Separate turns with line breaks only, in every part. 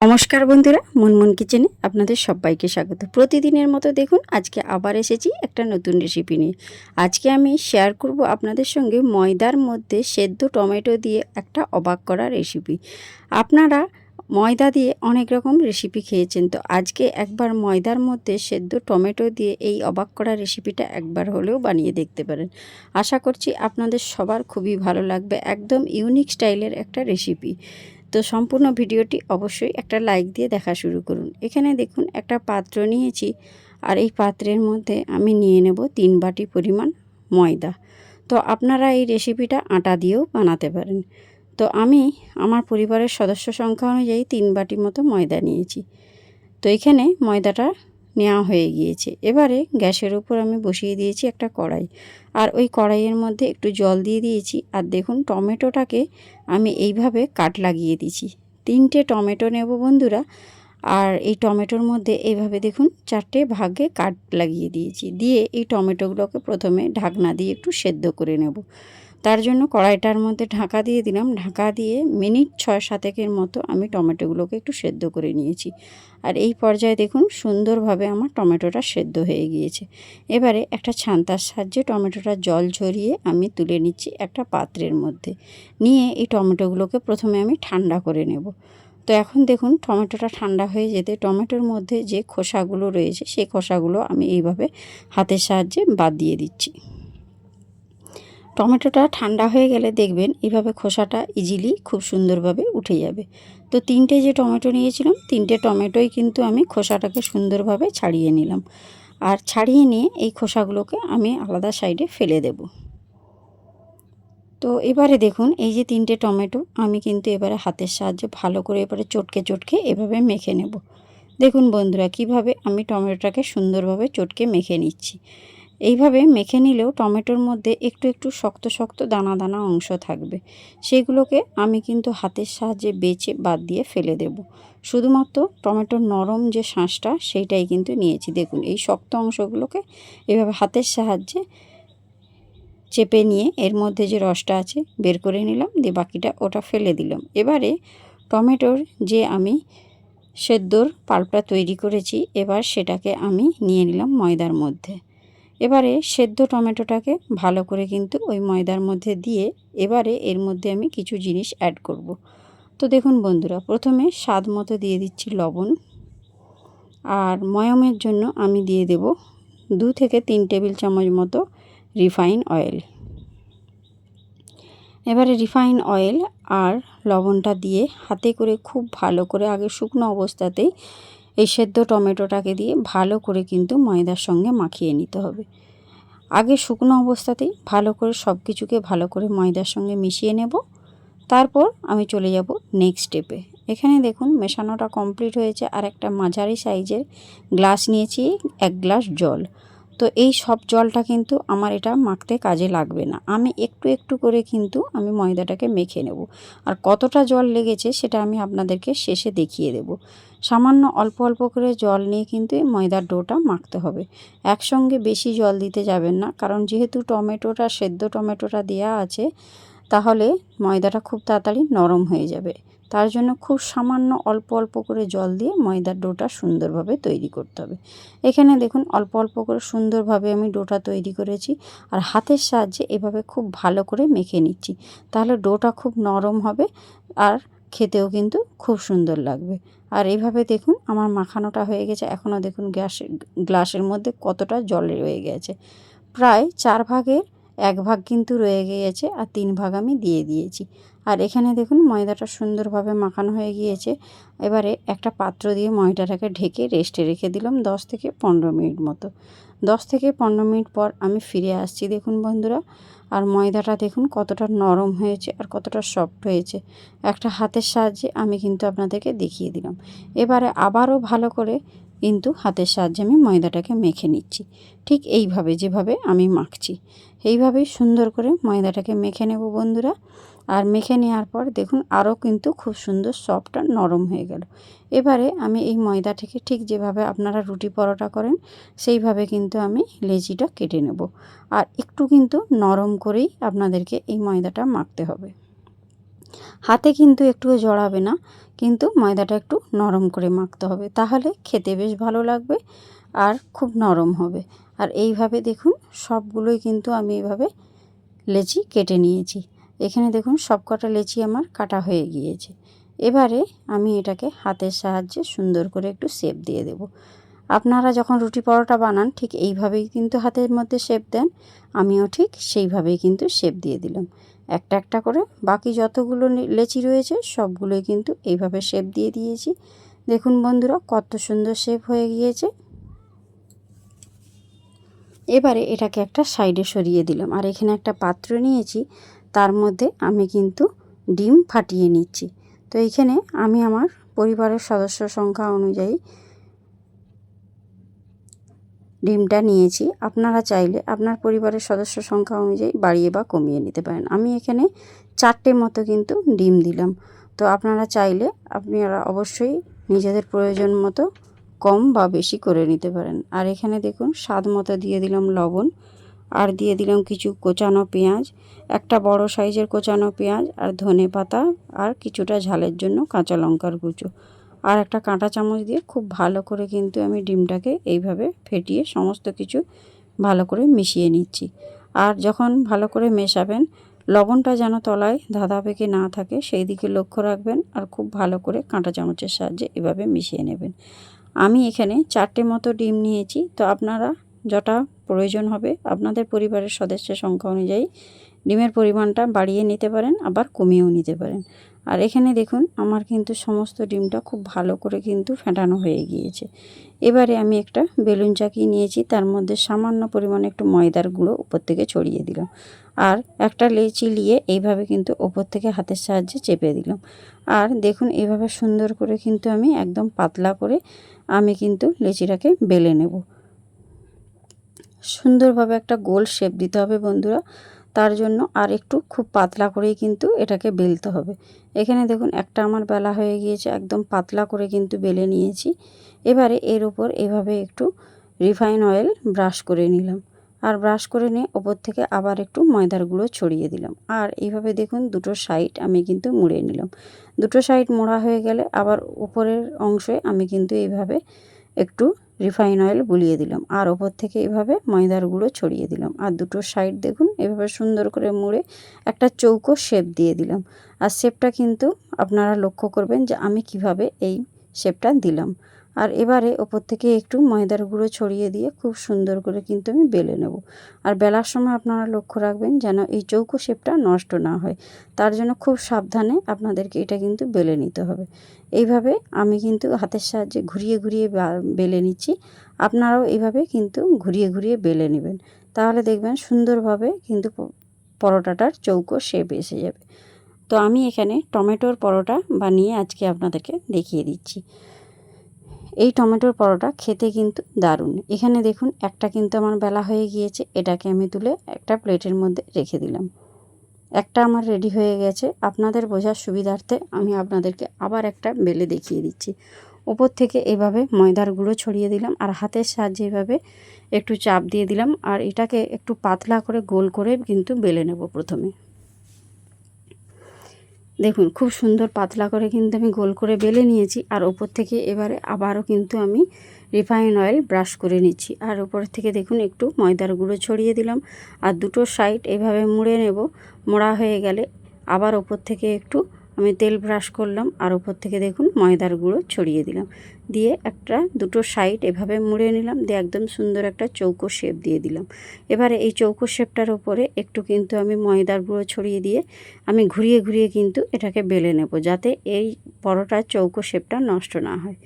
নমস্কার বন্ধুরা, মুনমুন কিচেনে আপনাদের সবাইকে স্বাগত। প্রতিদিনের মতো দেখুন, আজকে আবার এসেছি একটা নতুন রেসিপি নিয়ে। আজকে আমি শেয়ার করব আপনাদের সঙ্গে ময়দার মধ্যে সেদ্ধ টমেটো দিয়ে একটা অবাক করা রেসিপি আপনারা ময়দা দিয়ে অনেক রকম রেসিপি খেয়েছেন, তো আজকে একবার ময়দার মধ্যে সেদ্ধ টমেটো দিয়ে এই অবাক করা রেসিপিটা একবার হলেও বানিয়ে দেখতে পারেন। আশা করছি আপনাদের সবার খুবই ভালো লাগবে, একদম ইউনিক স্টাইলের একটা রেসিপি তো সম্পূর্ণ ভিডিওটি অবশ্যই একটা লাইক দিয়ে দেখা শুরু করুন। এখানে দেখুন একটা পাত্র নিয়েছি আর এই পাত্রের মধ্যে আমি নিয়ে নেব তিন বাটি পরিমাণ ময়দা। তো আপনারা এই রেসিপিটা আটা দিয়েও বানাতে পারেন। তো আমি আমার পরিবারের সদস্য সংখ্যা অনুযায়ী তিন বাটি মতো ময়দা নিয়েছি। তো এখানে ময়দাটা নেওয়া হয়ে গিয়েছে। এবারে গ্যাসের উপর আমি বসিয়ে দিয়েছি একটা কড়াই। আর ওই কড়াইয়ের মধ্যে একটু জল দিয়ে দিয়েছি। আর দেখুন, টমেটোটাকে আমি এইভাবে কাট লাগিয়ে দিয়েছি। তিনটে টমেটো নেব বন্ধুরা। আর এই টমেটোর মধ্যে এইভাবে দেখুন, চারটে ভাগে কাট লাগিয়ে দিয়েছি। দিয়ে এই টমেটোগুলোকে প্রথমে ঢাকনা দিয়ে একটু সেদ্ধ করে নেব। তার জন্য কড়াইটার মধ্যে ঢাকা দিয়ে দিলাম। ঢাকা দিয়ে মিনিট ছয় সাতেকের মতো আমি টমেটোগুলোকে একটু সেদ্ধ করে নিয়েছি। আর এই পর্যায়ে দেখুন সুন্দরভাবে আমার টমেটোটা সেদ্ধ হয়ে গিয়েছে। এবারে একটা ছান্তার সাহায্যে টমেটোটা জল ঝরিয়ে আমি তুলে নিচ্ছি একটা পাত্রের মধ্যে। নিয়ে এই টমেটোগুলোকে প্রথমে আমি ঠান্ডা করে নেব। তো এখন দেখুন টমেটোটা ঠান্ডা হয়ে যেতে টমেটোর মধ্যে যে খোসাগুলো রয়েছে, সেই খোসাগুলো আমি এইভাবে হাতের সাহায্যে বাদ দিয়ে দিচ্ছি। টমেটোটা ঠান্ডা হয়ে গেলে দেখবেন এভাবে খোসাটা ইজিলি খুব সুন্দরভাবে উঠে যাবে। তো তিনটে যে টমেটো নিয়েছিলাম, তিনটে টমেটোই কিন্তু আমি খোসাটাকে সুন্দরভাবে ছাড়িয়ে নিলাম। আর ছাড়িয়ে নিয়ে এই খোসাগুলোকে আমি আলাদা সাইডে ফেলে দেব। তো এবারে দেখুন, এই যে তিনটে টমেটো, আমি কিন্তু এবারে হাতের সাহায্যে ভালো করে এবারে চটকে চটকে এভাবে মেখে নেব। দেখুন বন্ধুরা, কীভাবে আমি টমেটোটাকে সুন্দরভাবে চটকে মেখে নিচ্ছি। এইভাবে মেখে নিলেও টমেটোর মধ্যে একটু একটু শক্ত শক্ত দানা দানা অংশ থাকবে। সেগুলোকে আমি কিন্তু হাতের সাহায্যে বেছে বাদ দিয়ে ফেলে দেব। শুধুমাত্র টমেটোর নরম যে শাঁসটা, সেইটাই কিন্তু নিয়েছি। দেখুন, এই শক্ত অংশগুলোকে এভাবে হাতের সাহায্যে চেপে নিয়ে এর মধ্যে যে রসটা আছে, বের করে নিলাম, দিয়ে বাকিটা ওটা ফেলে দিলাম। এবারে টমেটোর যে আমি সেদ্ধর পাল্পটা তৈরি করেছি, এবার সেটাকে আমি নিয়ে নিলাম ময়দার মধ্যে। এবারে সেদ্ধ টমেটোটাকে ভালো করে কিন্তু ওই ময়দার মধ্যে দিয়ে এবারে এর মধ্যে আমি কিছু জিনিস অ্যাড করব। তো দেখুন বন্ধুরা, প্রথমে স্বাদ মতো দিয়ে দিচ্ছি লবণ আর ময়মের জন্য আমি দিয়ে দেব দু থেকে তিন টেবিল চামচ মতো রিফাইন অয়েল এবারে রিফাইন অয়েল আর লবণটা দিয়ে হাতে করে খুব ভালো করে আগে শুকনো অবস্থাতেই এই সেদ্ধ টমেটোটাকে দিয়ে ভালো করে কিন্তু ময়দার সঙ্গে মাখিয়ে নিতে হবে। আগে শুকনো অবস্থাতেই ভালো করে সব কিছুকে ভালো করে ময়দার সঙ্গে মিশিয়ে নেব। তারপর আমি চলে যাব নেক্সট স্টেপে এখানে দেখুন মেশানোটা কমপ্লিট হয়েছে। আর একটা মাঝারি সাইজের গ্লাস নিয়েছি, এক গ্লাস জল। তো এই সব জলটা কিন্তু আমার এটা মাখতে কাজে লাগবে না। আমি একটু একটু করে কিন্তু আমি ময়দাটাকে মেখে নেব। আর কতটা জল লেগেছে সেটা আমি আপনাদেরকে শেষে দেখিয়ে দেব। সামান্য অল্প অল্প করে জল নিয়ে কিন্তু এই ময়দার ডোটা মাখতে হবে। একসঙ্গে বেশি জল দিতে যাবেন না, কারণ যেহেতু টমেটোটা, সেদ্ধ টমেটোটা দেওয়া আছে তাহলে ময়দাটা খুব তাড়াতাড়ি নরম হয়ে যাবে। তার জন্য খুব সামান্য অল্প অল্প করে জল দিয়ে ময়দার ডোটা সুন্দরভাবে তৈরি করতে হবে। এখানে দেখুন অল্প অল্প করে সুন্দরভাবে আমি ডোটা তৈরি করেছি আর হাতের সাহায্যে এভাবে খুব ভালো করে মেখে নিচ্ছি। তাহলে ডোটা খুব নরম হবে আর খেতেও কিন্তু খুব সুন্দর লাগবে। আর এইভাবে দেখুন আমার মাখানোটা হয়ে গেছে। এখনও দেখুন গ্যাস, গ্লাসের মধ্যে কতটা জল রয়ে গেছে। প্রায় চার ভাগের এক ভাগ কিন্তু রয়ে গিয়েছে আর তিন ভাগ আমি দিয়ে দিয়েছি। আর এখানে দেখুন ময়দাটা সুন্দরভাবে মাখানো হয়ে গিয়েছে। এবারে একটা পাত্র দিয়ে ময়দাটাকে ঢেকে রেস্টে রেখে দিলাম দশ থেকে পনেরো মিনিট মতো। দশ থেকে পনেরো মিনিট পর আমি ফিরে আসছি দেখুন বন্ধুরা। আর ময়দাটা দেখুন কতটা নরম হয়েছে আর কতটা সফট হয়েছে। একটা হাতের সাহায্যে আমি কিন্তু আপনাদেরকে দেখিয়ে দিলাম। এবারে আবারও ভালো করে কিন্তু হাতের সাহায্যে আমি ময়দাটাকে মেখে নিচ্ছি। ঠিক এইভাবে, যেভাবে আমি মাখছি। এইভাবেই সুন্দর করে ময়দাটাকে মেখে নেব বন্ধুরা। আর মেখে নেওয়ার পর দেখুন আরও কিন্তু খুব সুন্দর সফট আর নরম হয়ে গেল। এবারে আমি এই ময়দাটাকে ঠিক যেভাবে আপনারা রুটি পরোটা করেন, সেইভাবে কিন্তু আমি লেচিটা কেটে নেব। আর একটু কিন্তু নরম করেই আপনাদেরকে এই ময়দাটা মাখতে হবে। হাতে কিন্তু একটুও জড়াবে না, কিন্তু ময়দাটা একটু নরম করে মাখতে হবে। তাহলে খেতে বেশ ভালো লাগবে আর খুব নরম হবে। আর এইভাবে দেখুন সবগুলোই কিন্তু আমি এইভাবে লেচি কেটে নিয়েছি। এখানে দেখুন সব কটা লেচি আমার কাটা হয়ে গিয়েছে। এবারে আমি এটাকে হাতের সাহায্যে সুন্দর করে একটু শেপ দিয়ে দেব। আপনারা যখন রুটি পরোটা বানান, ঠিক এইভাবেই কিন্তু হাতের মধ্যে শেপ দেন। আমিও ঠিক সেইভাবেই কিন্তু শেপ দিয়ে দিলাম। একটা একটা করে। বাকি যতগুলো লেচি রয়েছে, সবগুলোই কিন্তু এইভাবে শেপ দিয়ে দিয়েছি। দেখুন বন্ধুরা, কত সুন্দর শেপ হয়ে গিয়েছে। এবারে এটাকে একটা সাইডে সরিয়ে দিলাম। আর এখানে একটা পাত্র নিয়েছি, তার মধ্যে আমি কিন্তু ডিম ফাটিয়ে নিচ্ছি। তো এইখানে আমি আমার পরিবারের সদস্য সংখ্যা অনুযায়ী ডিমটা নিয়েছি। আপনারা চাইলে আপনার পরিবারের সদস্য সংখ্যা অনুযায়ী বাড়িয়ে বা কমিয়ে নিতে পারেন। আমি এখানে চারটে মতো কিন্তু ডিম দিলাম। তো আপনারা চাইলে আপনারা অবশ্যই নিজেদের প্রয়োজন মতো কম বা বেশি করে নিতে পারেন। আর এখানে দেখুন, স্বাদ মতো দিয়ে দিলাম লবণ। আর দিয়ে দিলাম কিছু কোচানো পেঁয়াজ। একটা বড় সাইজের কোচানো পেঁয়াজ আর ধনে পাতা আর কিছুটা ঝালের জন্য কাঁচা লঙ্কার কুচো। আর একটা কাঁটা চামচ দিয়ে খুব ভালো করে কিন্তু আমি ডিমটাকে এইভাবে ফেটিয়ে সমস্ত কিছু ভালো করে মিশিয়ে নিচ্ছি। আর যখন ভালো করে মেশাবেন, লবণটা যেন তলায় ধাঁধা পেকে না থাকে, সেই দিকে লক্ষ্য রাখবেন আর খুব ভালো করে কাঁটা চামচের সাহায্যে এভাবে মিশিয়ে নেবেন। আমি এখানে চারটে মতো ডিম নিয়েছি। তো আপনারা যটা প্রয়োজন হবে, আপনাদের পরিবারের সদস্যের সংখ্যা অনুযায়ী ডিমের পরিমাণটা বাড়িয়ে নিতে পারেন, আবার কমিয়েও নিতে পারেন। আর এখানে দেখুন, আমার কিন্তু সমস্ত ডিমটা খুব ভালো করে কিন্তু ফেটানো হয়ে গিয়েছে। এবারে আমি একটা বেলুন চাকি নিয়েছি, তার মধ্যে সামান্য পরিমাণে একটু ময়দার গুঁড়ো উপর থেকে ছড়িয়ে দিলাম। আর একটা লেচি নিয়ে এইভাবে কিন্তু ওপর থেকে হাতের সাহায্যে চেপে দিলাম। আর দেখুন, এইভাবে সুন্দর করে কিন্তু আমি একদম পাতলা করে আমি কিন্তু লেচিটাকে বেলে নেব। সুন্দরভাবে একটা গোল শেপ দিতে হবে বন্ধুরা। তার জন্য আর একটু খুব পাতলা করেই কিন্তু এটাকে বেলতে হবে। এখানে দেখুন, একটা আমার বেলা হয়ে গিয়েছে, একদম পাতলা করে কিন্তু বেলে নিয়েছি। এবারে এর ওপর এভাবে একটু রিফাইন অয়েল ব্রাশ করে নিলাম। আর ব্রাশ করে নিয়ে ওপর থেকে আবার একটু ময়দার গুঁড়ো ছড়িয়ে দিলাম। আর এইভাবে দেখুন, দুটো সাইড আমি কিন্তু মুড়ে নিলাম। দুটো সাইড মোড়া হয়ে গেলে আবার উপরের অংশে আমি কিন্তু এইভাবে একটু রিফাইন অয়েল বুলিয়ে দিলাম। আর ওপর থেকে এভাবে ময়দার গুঁড়ো ছড়িয়ে দিলাম। আর দুটো সাইড দেখুন, এভাবে সুন্দর করে মুড়ে একটা চৌকো শেপ দিয়ে দিলাম। আর শেপটা কিন্তু আপনারা লক্ষ্য করবেন যে আমি কীভাবে এই শেপটা দিলাম। আর এবারে ওপর থেকে একটু ময়দার গুঁড়ো ছড়িয়ে দিয়ে খুব সুন্দর করে কিন্তু আমি বেলে নেব। আর বেলার সময় আপনারা লক্ষ্য রাখবেন যেন এই চৌকো শেপটা নষ্ট না হয়। তার জন্য খুব সাবধানে আপনাদেরকে এটা কিন্তু বেলে নিতে হবে। এইভাবে আমি কিন্তু হাতের সাহায্যে ঘুরিয়ে ঘুরিয়ে বেলে নিচ্ছি। আপনারাও এইভাবে কিন্তু ঘুরিয়ে ঘুরিয়ে বেলে নেবেন। তাহলে দেখবেন সুন্দরভাবে কিন্তু পরোটাটার চৌকো শেপ এসে যাবে। তো আমি এখানে টমেটোর পরোটা বানিয়ে আজকে আপনাদেরকে দেখিয়ে দিচ্ছি। এই টমেটোর পরোটা খেতে কিন্তু দারুণ। এখানে দেখুন, একটা কিন্তু আমার বেলা হয়ে গিয়েছে, এটাকে আমি তুলে একটা প্লেটের মধ্যে রেখে দিলাম। একটা আমার রেডি হয়ে গেছে। আপনাদের বোঝার সুবিধার্থে আমি আপনাদেরকে আবার একটা বেলে দেখিয়ে দিচ্ছি। ওপর থেকে এভাবে ময়দার গুঁড়ো ছড়িয়ে দিলাম আর হাতের সাহায্যে এভাবে একটু চাপ দিয়ে দিলাম আর এটাকে একটু পাতলা করে গোল করে কিন্তু বেলে নেব প্রথমে। দেখুন, খুব সুন্দর পাতলা করে কিন্তু আমি গোল করে বেলে নিয়েছি আর ওপর থেকে এবারে আবারও কিন্তু আমি রিফাইন অয়েল ব্রাশ করে নিচ্ছি। আর ওপর থেকে দেখুন, একটু ময়দার গুঁড়ো ছড়িয়ে দিলাম আর দুটো সাইড এভাবে মুড়ে নেব। মোড়া হয়ে গেলে আবার ওপর থেকে একটু আমি তেল ব্রাশ করলাম আর ওপর থেকে দেখুন ময়দার গুঁড়ো ছড়িয়ে দিলাম। দিয়ে একটা দুটো সাইড এভাবে মুড়ে নিলাম, দিয়ে একদম সুন্দর একটা চৌকো শেপ দিয়ে দিলাম। এবারে এই চৌকো শেপটার ওপরে একটু কিন্তু আমি ময়দার গুঁড়ো ছড়িয়ে দিয়ে আমি ঘুরিয়ে ঘুরিয়ে কিন্তু এটাকে বেলে নেব, যাতে এই পরোটার চৌকো শেপটা নষ্ট না হয়।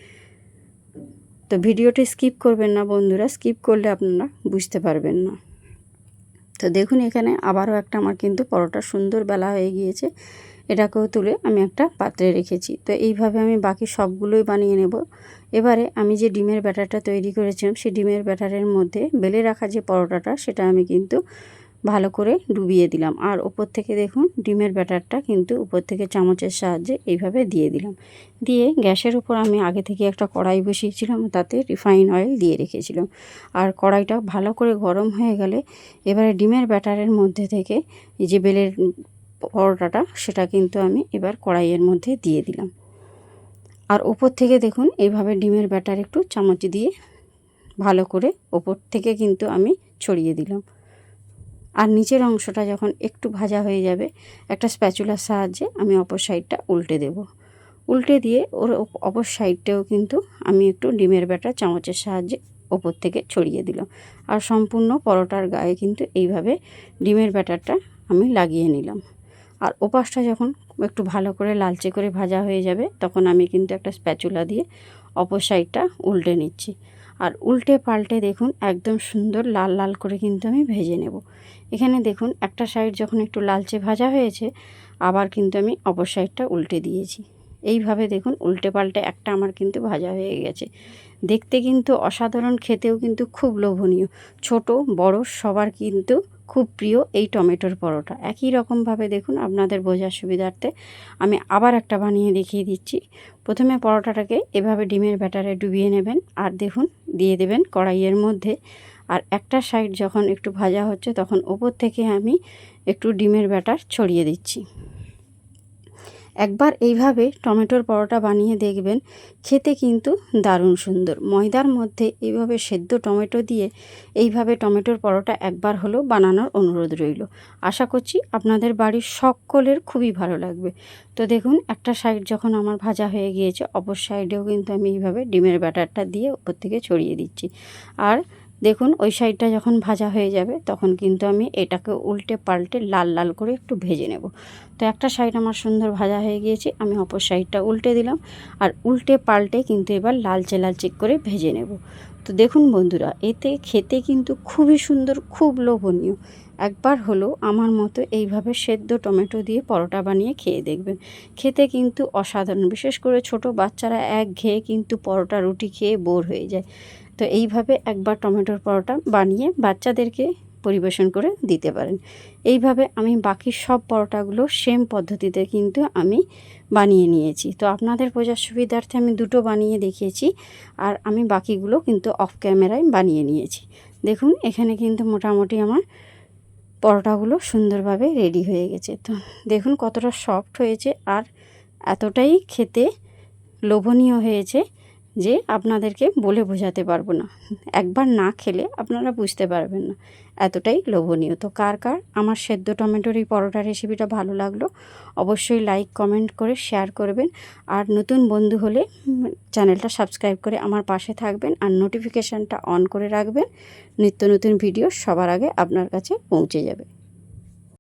তো ভিডিওটি স্কিপ করবেন না বন্ধুরা, স্কিপ করলে আপনারা বুঝতে পারবেন না। তো দেখুন এখানে আবারও একটা আমার কিন্তু পরোটা সুন্দর বেলা হয়ে গিয়েছে। এটাকেও তুলে আমি একটা পাত্রে রেখেছি। তো এইভাবে আমি বাকি সবগুলোই বানিয়ে নেব। এবারে আমি যে ডিমের ব্যাটারটা তৈরি করেছিলাম, সেই ডিমের ব্যাটারের মধ্যে বেলে রাখা যে পরোটাটা, সেটা আমি কিন্তু ভালো করে ডুবিয়ে দিলাম। আর ওপর থেকে দেখুন, ডিমের ব্যাটারটা কিন্তু উপর থেকে চামচের সাহায্যে এইভাবে দিয়ে দিলাম। দিয়ে গ্যাসের উপর আমি আগে থেকে একটা কড়াই বসিয়েছিলাম, তাতে রিফাইন অয়েল দিয়ে রেখেছিলাম। আর কড়াইটা ভালো করে গরম হয়ে গেলে এবারে ডিমের ব্যাটারের মধ্যে থেকে যে বেলের পরোটাটা সেটা কিন্তু আমি এবার কড়াইয়ের মধ্যে দিয়ে দিলাম। আর ওপর থেকে দেখুন, এইভাবে ডিমের ব্যাটার একটু চামচ দিয়ে ভালো করে ওপর থেকে কিন্তু আমি ছড়িয়ে দিলাম। আর নিচের অংশটা যখন একটু ভাজা হয়ে যাবে, একটা স্প্যাচুলার সাহায্যে আমি অপর সাইডটা উল্টে দেব। উল্টে দিয়ে ওর অপর সাইডটাও কিন্তু আমি একটু ডিমের ব্যাটার চামচের সাহায্যে ওপর থেকে ছড়িয়ে দিলাম। আর সম্পূর্ণ পরোটার গায়ে কিন্তু এইভাবে ডিমের ব্যাটারটা আমি লাগিয়ে নিলাম। আর ওপাশটা যখন একটু ভালো করে লালচে করে ভাজা হয়ে যাবে, তখন আমি কিন্তু একটা স্প্যাচুলা দিয়ে অপর সাইডটা উল্টে নিচ্ছি। আর উল্টে পাল্টে দেখুন একদম সুন্দর লাল লাল করে কিন্তু আমি ভেজে নেব। এখানে দেখুন একটা সাইড যখন একটু লালচে ভাজা হয়েছে, আবার কিন্তু আমি অপর সাইডটা উল্টে দিয়েছি। এইভাবে দেখুন উল্টে পাল্টে একটা আমার কিন্তু ভাজা হয়ে গেছে। দেখতে কিন্তু অসাধারণ, খেতেও কিন্তু খুব লোভনীয়। ছোট, বড়, সবার কিন্তু খুব প্রিয় এই টমেটোর পরোটা। একই রকমভাবে দেখুন আপনাদের বোঝার সুবিধার্থে আমি আবার একটা বানিয়ে দেখিয়ে দিচ্ছি। প্রথমে পরোটাটাকে এভাবে ডিমের ব্যাটারে ডুবিয়ে নেবেন আর দেখুন দিয়ে দেবেন কড়াইয়ের মধ্যে। আর একটা সাইড যখন একটু ভাজা হচ্ছে তখন ওপর থেকে আমি একটু ডিমের ব্যাটার ছড়িয়ে দিচ্ছি। একবার এইভাবে টমেটোর পরোটা বানিয়ে দেখবেন, খেতে কিন্তু দারুণ সুন্দর। ময়দার মধ্যে এইভাবে সেদ্ধ টমেটো দিয়ে এইভাবে টমেটোর পরোটা একবার হলেও বানানোর অনুরোধ রইল। আশা করছি আপনাদের বাড়ির সকলের খুবই ভালো লাগবে। তো দেখুন, একটা সাইড যখন আমার ভাজা হয়ে গিয়েছে, অপর সাইডেও কিন্তু আমি এইভাবে ডিমের ব্যাটারটা দিয়ে উপর থেকে ছড়িয়ে দিচ্ছি। আর দেখুন, ওই সাইডটা যখন ভাজা হয়ে যাবে, তখন কিন্তু আমি এটাকে উল্টে পাল্টে লাল লাল করে একটু ভেজে নেব। তো একটা সাইড আমার সুন্দর ভাজা হয়ে গিয়েছে, আমি অপর সাইডটা উল্টে দিলাম আর উল্টে পাল্টে কিন্তু এবার লালচে লালচে করে ভেজে নেব। তো দেখুন বন্ধুরা, এতে খেতে কিন্তু খুবই সুন্দর, খুব লোভনীয়। একবার হলো আমার মতো এইভাবে সেদ্ধ টমেটো দিয়ে পরোটা বানিয়ে খেয়ে দেখবেন। খেতে কিন্তু অসাধারণ, বিশেষ করে ছোট বাচ্চারা এক ঘেয়ে কিন্তু পরোটা রুটি খেয়ে বোর হয়ে যায়। তো এইভাবে একবার টমেটোর পরোটা বানিয়ে বাচ্চাদেরকে পরিবেশন করে দিতে পারেন। এইভাবে আমি বাকি সব পরোটাগুলো সেম পদ্ধতিতে কিন্তু আমি বানিয়ে নিয়েছি। তো আপনাদের বোঝার সুবিধার্থে আমি দুটো বানিয়ে দেখিয়েছি আর আমি বাকিগুলো কিন্তু অফ ক্যামেরায় বানিয়ে নিয়েছি। দেখুন, এখানে কিন্তু মোটামুটি আমার পরোটাগুলো সুন্দরভাবে রেডি হয়ে গেছে। তো দেখুন কতটা সফট হয়েছে আর এতটাই খেতে লোভনীয় হয়েছে। যে আপনাদেরকে বলে বোঝাতে পারব না। একবার না খেলে আপনারা বুঝতে পারবেন না। এতটাই লোভনীয়। তো কার কার আমার সেদ্ধ টমেটোর এই পরোটা রেসিপিটা ভালো লাগল, অবশ্যই লাইক কমেন্ট করে শেয়ার করবেন। আর নতুন বন্ধু হলে চ্যানেলটা সাবস্ক্রাইব করে আমার পাশে থাকবেন আর নোটিফিকেশানটা অন করে রাখবেন। নিত্য নতুন ভিডিও সবার আগে আপনার কাছে পৌঁছে যাবে।